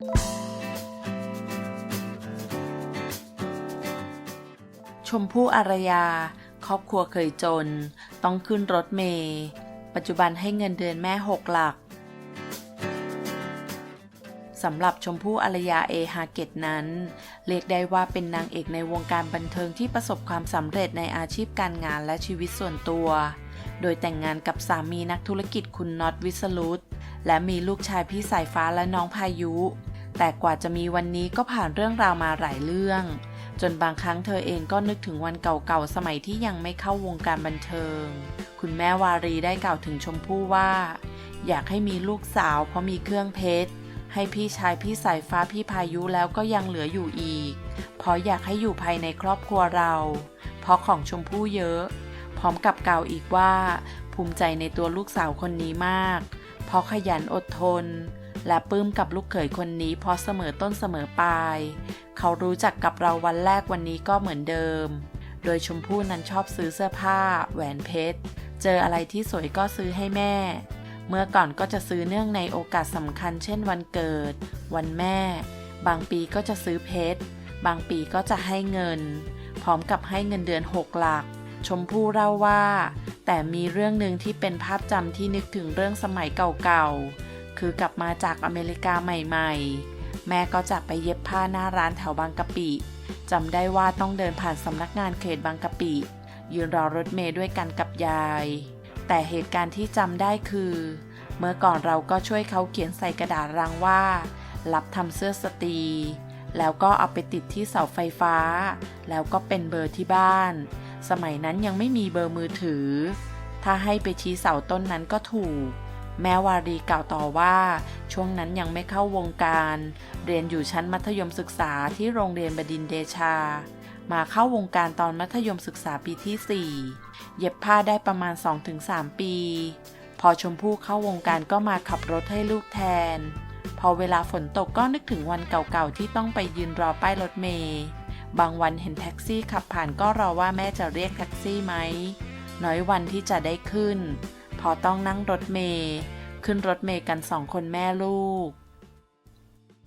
ชมพู่อารยา ครอบครัวเคยจน ต้องขึ้นรถเมย์ ปัจจุบันให้เงินเดือนแม่หกหลักสำหรับชมพู่อารยาเอฮาเกตนั้น เรียกได้ว่าเป็นนางเอกในวงการบันเทิงที่ประสบความสำเร็จในอาชีพการงานและชีวิตส่วนตัว โดยแต่งงานกับสามีนักธุรกิจคุณน็อตวิสรุตและมีลูกชายพี่สายฟ้าและน้องพายุ แต่กว่าจะมีวันนี้ก็ผ่านเรื่องราวมาหลายเรื่อง จนบางครั้งเธอเองก็นึกถึงวันเก่าๆ สมัยที่ยังไม่เข้าวงการบันเทิง คุณแม่วารีได้กล่าวถึงชมพู่ว่า อยากให้มีลูกสาวเพราะมีเครื่องเพชร ให้พี่ชายพี่สายฟ้าพี่พายุแล้วก็ยังเหลืออยู่อีก เพราะอยากให้อยู่ภายในครอบครัวเรา เพราะของชมพู่เยอะ พร้อมกับกล่าวอีกว่า ภูมิใจในตัวลูกสาวคนนี้มาก เพราะขยันอดทน และปลื้มกับลูกเขยคนนี้เพราะเสมอต้นเสมอปลาย เขารู้จักกับเราวันแรกวันนี้ก็เหมือนเดิม โดยชมพู่นั้นชอบซื้อเสื้อผ้า แหวนเพชร เจออะไรที่สวยก็ซื้อให้แม่ เมื่อก่อนก็จะซื้อเนื่องในโอกาสสำคัญเช่นวันเกิด วันแม่ บางปีก็จะซื้อเพชร บางปีก็จะให้เงิน พร้อมกับให้เงินเดือนหกหลัก ชมพู่เล่าว่า แต่มีเรื่องหนึ่งที่เป็นภาพจำที่นึกถึงเรื่องสมัยเก่าๆ คือกลับมาจากอเมริกาใหม่ๆ แม่ก็จะไปเย็บผ้าหน้าร้านแถวบางกะปิจำได้ว่าต้องเดินผ่านสำนักงานเขตบางกะปิ ยืนรอรถเมย์ด้วยกันกับยาย แต่เหตุการณ์ที่จำได้คือ เมื่อก่อนเราก็ช่วยเขาเขียนใส่กระดาษรางว่า รับทำเสื้อสตรี แล้วก็เอาไปติดที่เสาไฟฟ้า แล้วก็เป็นเบอร์ที่บ้าน สมัยนั้นยังไม่มีเบอร์มือถือ ถ้าให้ไปชี้เสาต้นนั้นก็ถูก แม้วารีกล่าวต่อว่า ช่วงนั้นยังไม่เข้าวงการ เรียนอยู่ชั้นมัธยมศึกษาที่โรงเรียนบดินเดชา มาเข้าวงการตอนมัธยมศึกษาปีที่ 4 เย็บผ้าได้ประมาณ 2-3 ปี พอชมพู่เข้าวงการก็มาขับรถให้ลูกแทน พอเวลาฝนตกก็นึกถึงวันเก่าๆที่ต้องไปยืนรอป้ายรถเมย์บางวันเห็นแท็กซี่ขับผ่านก็รอว่าแม่จะเรียกแท็กซี่ไหมน้อยวันที่จะได้ขึ้น พอต้องนั่งรถเมย์ขึ้นรถเมย์กันสองคนแม่ลูก